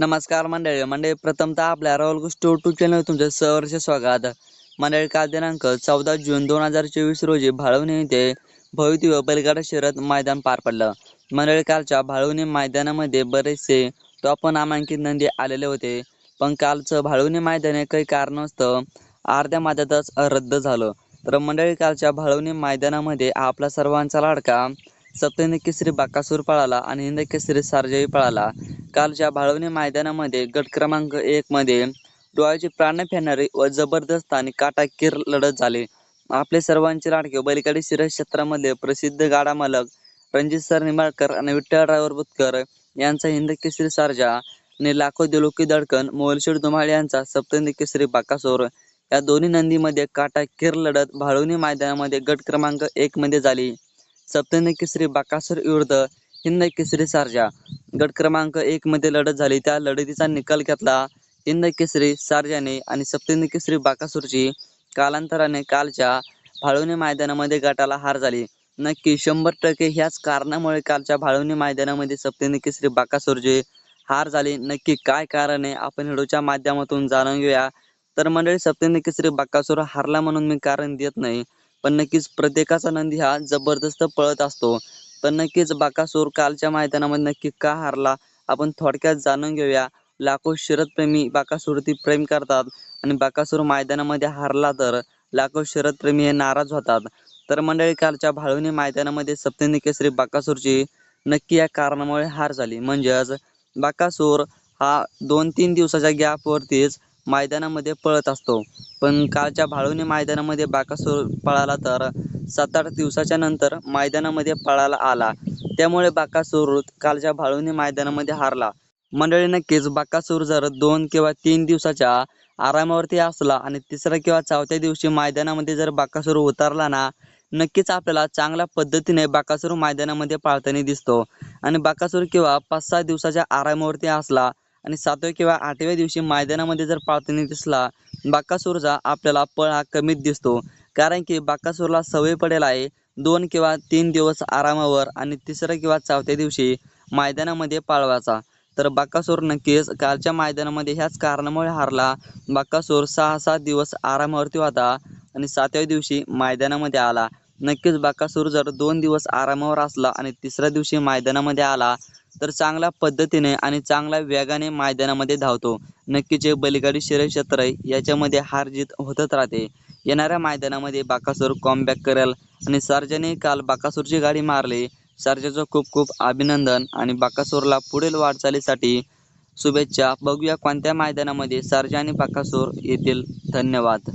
नमस्कार मंडळी मंडळी प्रथमतः आपल्या राहुल गोष्टी यूट्यूब चॅनल तुमचं सहर्ष स्वागत. मंडळी काल दिनांक चौदा जून दोन हजार चोवीस रोजी भाळवणी येथे भवितव्य बैलगाडा शहरात मैदान पार पडलं. मंडळी कालच्या भाळवणी मैदानामध्ये बरेचसे टॉप नामांकित नंदी आलेले होते. पण कालचं भाळवणी मैदान हे काही कारणास्तव अर्ध्या मैदानातच रद्द झालं. तर मंडळी कालच्या भाळवणी मैदानामध्ये आपला सर्वांचा लाडका सप्तहिंद केसरी बाकासूर पळाला आणि हिंद केसरी सार्जाही पळाला. कालच्या भाळवणी मैदानामध्ये गट क्रमांक एक मध्ये डोळ्याची प्राण फेडणारी व जबरदस्त आणि काटाकीर लढत झाली. आपले सर्वांचे लाडके बैलगाडी शिरस क्षेत्रामध्ये प्रसिद्ध गाडा मालक रणजित सर निंबाळकर आणि विठ्ठल बुतकर यांचा हिंद केसरी सारजा आणि लाखो दिलोकी दडकन मोलशेड धुमाळे यांचा सप्तहिंद केसरी बाकासोर या दोन्ही नंदीमध्ये काटाकीर लढत भाळवणी मैदानामध्ये गट क्रमांक एक मध्ये झाली. सप्तंदी केसरी बाकासूर विरुद्ध हिंद केसरी सारजा गट क्रमांक एक मध्ये लढत झाली. त्या लढतीचा निकाल घेतला हिंद केसरी सार्जाने आणि सप्तहिंद केसरी बाकासूरची कालांतराने कालच्या भाळवणी मैदानामध्ये गटाला हार झाली. नक्की शंभर टक्के ह्याच कारणामुळे कालच्या भाळवणी मैदानामध्ये सप्तहिंद केसरी बाकासूरची हार झाली. नक्की काय कारण आहे? आपण व्हिडिओच्या माध्यमातून जाणून घेऊया. तर मंडळी सप्तहिंद केसरी बाकासूर हारला म्हणून मी कारण देत नाही पण नक्कीच प्रत्येकाचा नंदी हा जबरदस्त पळत असतो. तर नक्कीच बाकासूर कालच्या मैदानामध्ये नक्की का हारला आपण थोडक्यात जाणून घेऊया. लाखो शरदप्रेमी बाकासूरती प्रेम करतात आणि बाकासूर मैदानामध्ये हारला तर लाखो शरदप्रेमी हे नाराज होतात. तर मंडळी कालच्या भाळवणी मैदानामध्ये सप्तनी केसरी बाकासूरची नक्की या कारणामुळे हार झाली. म्हणजेच बाकासूर हा दोन तीन दिवसाच्या गॅपवरतीच मैदानामध्ये पळत असतो. पण कालच्या भाळवणी मैदानामध्ये बाकासूर पळाला तर सात आठ दिवसाच्या नंतर मैदानामध्ये पळाला आला. त्यामुळे बाकासूर कालच्या भाळूने मैदानामध्ये हारला. मंडळी नक्कीच बाकासूर जर दोन किंवा तीन दिवसाच्या आरामावरती असला आणि तिसऱ्या किंवा चौथ्या दिवशी मैदानामध्ये जर बाकासूर उतरला ना नक्कीच आपल्याला चांगल्या पद्धतीने बाकासूर मैदानामध्ये पाळताना दिसतो. आणि बाकासूर किंवा पाच सहा दिवसाच्या आरामावरती असला आणि सातव्या किंवा आठव्या दिवशी मैदानामध्ये जर पाळताना दिसला बाकासूरचा आपल्याला पळ हा कमीच दिसतो. कारण की बाकासूरला सवय पडेल आहे. दोन किंवा तीन दिवस आरामावर आणि तिसऱ्या किंवा चौथ्या दिवशी मैदानामध्ये पाळवाचा तर बाकासूर नक्कीच कालच्या मैदानामध्ये ह्याच कारणामुळे हारला. बाकासूर सहा सात दिवस आरामावरती होता आणि सातव्या दिवशी मैदानामध्ये आला. नक्कीच बाकासूर जर दोन दिवस आरामावर असला आणि तिसऱ्या दिवशी मैदानामध्ये आला तर चांगल्या पद्धतीने आणि चांगल्या वेगाने मैदानामध्ये धावतो. नक्कीच बलिगाडी बैलगाडी क्षेत्र याच्यामध्ये हार जीत होतच राहते. येणाऱ्या मैदानामध्ये बाकासूर कॉमबॅक करेल. आणि सार्जाने काल बाकासूरची गाडी मारली. सार्जाचं खूप खूप अभिनंदन आणि बाकासूरला पुढील वाटचालीसाठी शुभेच्छा. बघूया कोणत्या मैदानामध्ये सार्जा आणि बाकासूर येतील. धन्यवाद.